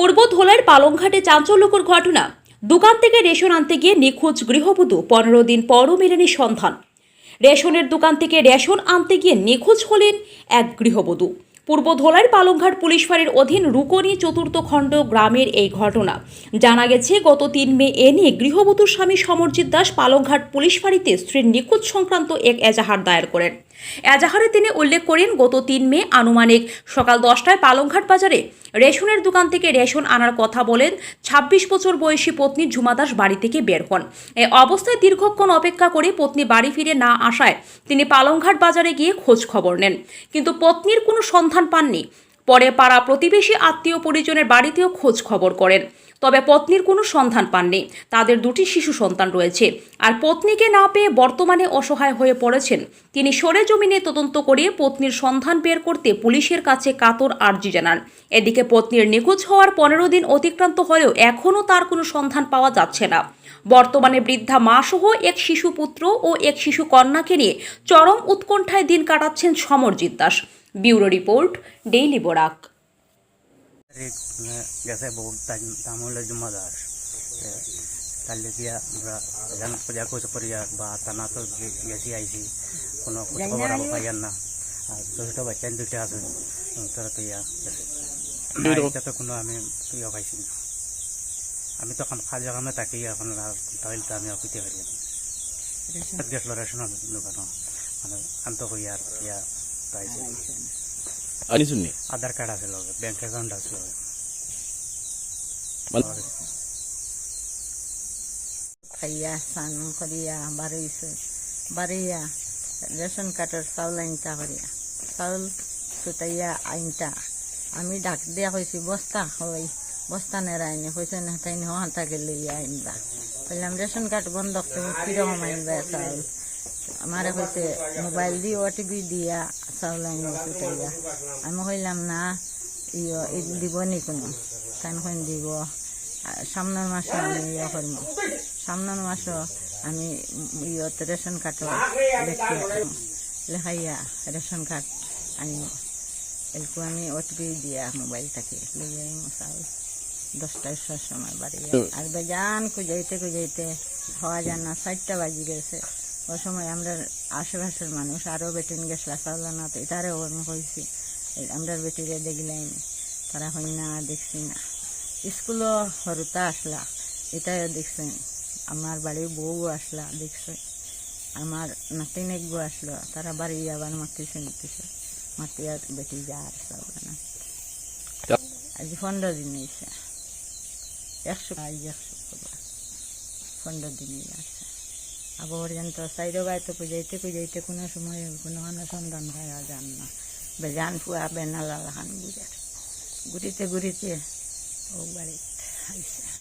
পূর্ব ধোলার পালংঘাটে চাঞ্চল্যকর ঘটনা। দোকান থেকে রেশন আনতে গিয়ে নিখোঁজ গৃহবধূ, পনেরো দিন পরও মেলেনি সন্ধান। রেশনের দোকান থেকে রেশন আনতে গিয়ে নিখোঁজ হলেন এক গৃহবধূ। পূর্ব ধোলার পালংঘাট পুলিশ ফাঁড়ির অধীন রুকনি চতুর্থ খণ্ড গ্রামের এই ঘটনা। জানা গেছে, গত তিন মে এ নিয়ে গৃহবধূর স্বামী সমরজিৎ দাস পালংঘাট পুলিশ ফাঁড়িতে স্ত্রীর নিখোঁজ সংক্রান্ত এক এজাহার দায়ের করেন। এজাহারে তিনি উল্লেখ করেন, গত তিন মে আনুমানিক সকাল দশটায় পালংঘাট বাজারে রেশনের দোকান থেকে রেশন আনার কথা বলেন ছাব্বিশ বছর বয়সী পত্নী ঝুমা দাস বাড়ি থেকে বের হন। এ অবস্থায় দীর্ঘক্ষণ অপেক্ষা করে পত্নী বাড়ি ফিরে না আসায় তিনি পালংঘাট বাজারে গিয়ে খোঁজ খবর নেন। কিন্তু পত্নীর কোনো সন্ধান পাননি। পরে পাড়া প্রতিবেশী আত্মীয় পরিজনের বাড়িতেও খোঁজ খবর করেন। তবে পত্নীর কোনো সন্ধান পাননি। তাদের দুটি শিশু সন্তান রয়েছে। আর পত্নীকে না পেয়ে বর্তমানে অসহায় হয়ে পড়েছেন। তিনি সরে জমিনে তদন্ত করে পত্নীর সন্ধান বের করতে পুলিশের কাছে কাতর আর্জি জানান। এদিকে পত্নীর নিখোঁজ হওয়ার পনেরো দিন অতিক্রান্ত হলেও এখনও তার কোনো সন্ধান পাওয়া যাচ্ছে না। বর্তমানে বৃদ্ধা মা সহ এক শিশু পুত্র ও এক শিশু কন্যাকে নিয়ে চরম উৎকণ্ঠায় দিন কাটাচ্ছেন Samarjit Das. Bureau report, daily Barak. গেছে বহুত আমরা পূজা করিয়া বা টানা তো গেছি আইছি। কোনো খবর আবার পাইয়ার না। আর ছোট বাচ্চা দুইটা আছে। তারা তো ইয়া গেছে তো কোনো আমি ইয়া পাইছি না। আমি তো কাম কামে থাকি এখন তাহলে তো আমি অপিতে পারি মানে আন্ত কই আর ইয়া পাইছি শুননি আধার কার্ড আছে লগে ব্যাংক অ্যাকাউন্ট আছে লগে। মানে খাইয়া স্নান করিয়া বাড়িয়া রেশন কার্ডের চাউল আইনটা করিয়া। চাউল ছুটাইয়া আইনটা আমি ডাক দিয়া কইছি বস্তা হই বস্তা নেরাইনি কইছে না তাই হাঁটা গেলে ইয়া আইনবা। বললাম রেশন কার্ড বন্ধ তুমি কীরকম আইনবা চাউল? আমারে কইছে, মোবাইল দি ওটিপি দিয়া চাউল আইন ছুটাইয়া আমি কইলাম, না ইয়ে দিব নি কোনো। তাই কইন দিব। সামনের মাসে আমি ইয়ে করব সামনের মাসে আমি ইয়ত রেশন কার্ড লেখাইয়া রেশন কার্ড আনিব এলকু আমি ওটিপি দিয়া মোবাইল থাকি লিয়ে চাউল দশটার সময় বাড়ি আর বেজান খুঁজাইতে খুঁজাইতে হওয়া যায় না, চারটা বাজি গেছে। ওই সময় আমরা আশেপাশের মানুষ, আরও বেটিন গেছিলা চাউল আনাতে তারেও আমি কইছি। এই আমরা বেটিরে দেখলাই তারা হই না, দেখছি না। স্কুলও হরুতা আসলা এটাও দেখছেন। আমার বাড়ির বউ আসলা, দেখছে। আমার নাতিনেক গো আসলো, তারা বাড়ি আবার মাতিছে নিতেছে মাতি আর বেটি যা আর সব না। আজ পনেরো দিন এসে একশো একশো পনেরো দিন আছে আবার পর্যন্ত সাইডো গাইতে, পুজাইতে পুজাইতে কোনো সময় কোনো অনুসন্ধান সন্ধান পাওয়া যান না। বেজান ফুয়া বেনালাল হান গুড়ের। গুড়িতে গুড়িতে ও বাড়িতে আইসে।